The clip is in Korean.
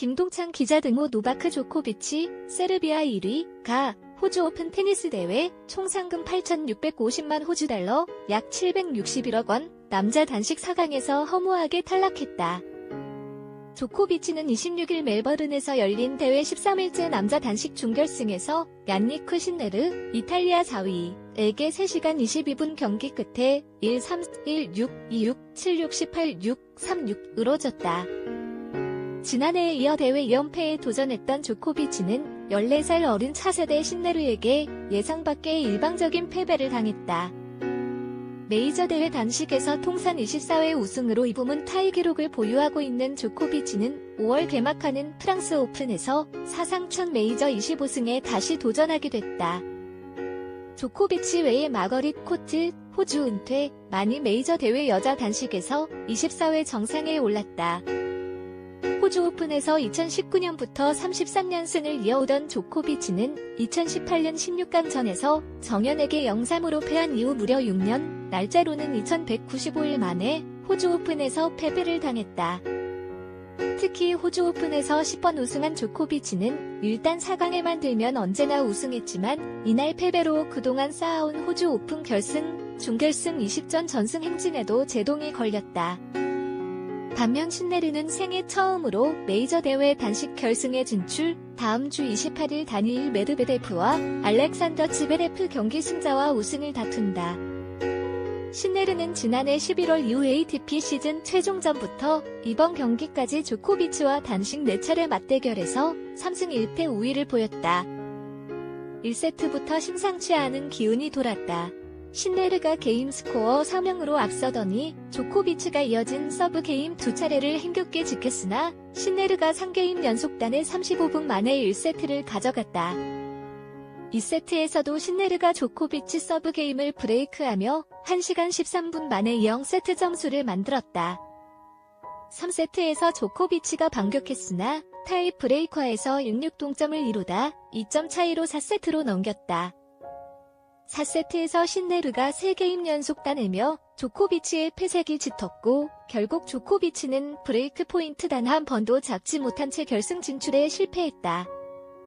김동찬 기자 등호 노바크 조코비치, 세르비아 1위, 가, 호주 오픈 테니스 대회, 총 상금 8,650만 호주 달러, 약 761억 원, 남자 단식 4강에서 허무하게 탈락했다. 조코비치는 26일 멜버른에서 열린 대회 13일째 남자 단식 중결승에서 얀니크 신네르, 이탈리아 4위에게 3시간 22분 경기 끝에 1-3, 1-6, 2-6, 7-6, 18-6, 3-6으로 졌다. 지난해에 이어 대회 2연패에 도전했던 조코비치는 14살 어린 차세대 신네르에게 예상 밖의 일방적인 패배를 당했다. 메이저 대회 단식에서 통산 24회 우승으로 이 부문 타이 기록을 보유하고 있는 조코비치는 5월 개막하는 프랑스 오픈에서 사상 첫 메이저 25승에 다시 도전하게 됐다. 조코비치 외에 마거릿 코트, 호주 은퇴, 많이 메이저 대회 여자 단식에서 24회 정상에 올랐다. 호주 오픈에서 2019년부터 33연승을 이어오던 조코비치는 2018년 16강전에서 정연에게 0-3으로 패한 이후 무려 6년, 날짜로는 2195일 만에 호주 오픈에서 패배를 당했다. 특히 호주 오픈에서 10번 우승한 조코비치는 일단 4강에만 들면 언제나 우승했지만 이날 패배로 그동안 쌓아온 호주 오픈 결승, 준결승 20전 전승 행진에도 제동이 걸렸다. 반면 신네르는 생애 처음으로 메이저 대회 단식 결승에 진출, 다음 주 28일 다니일 메드베데프와 알렉산더 지베레프 경기 승자와 우승을 다툰다. 신네르는 지난해 11월 이후 ATP 시즌 최종전부터 이번 경기까지 조코비치와 단식 4차례 맞대결에서 3승 1패 우위를 보였다. 1세트부터 심상치 않은 기운이 돌았다. 신네르가 게임 스코어 3명으로 앞서더니 조코비치가 이어진 서브 게임 두 차례를 힘겹게 지켰으나 신네르가 3게임 연속단에 35분 만에 1세트를 가져갔다. 2세트에서도 신네르가 조코비치 서브 게임을 브레이크하며 1시간 13분 만에 0세트 점수를 만들었다. 3세트에서 조코비치가 반격했으나 타이 브레이커에서 6-6 동점을 이루다 2점 차이로 4세트로 넘겼다. 4세트에서 신네르가 3게임 연속 따내며 조코비치의 패색이 짙었고 결국 조코비치는 브레이크 포인트 단 한 번도 잡지 못한 채 결승 진출에 실패했다.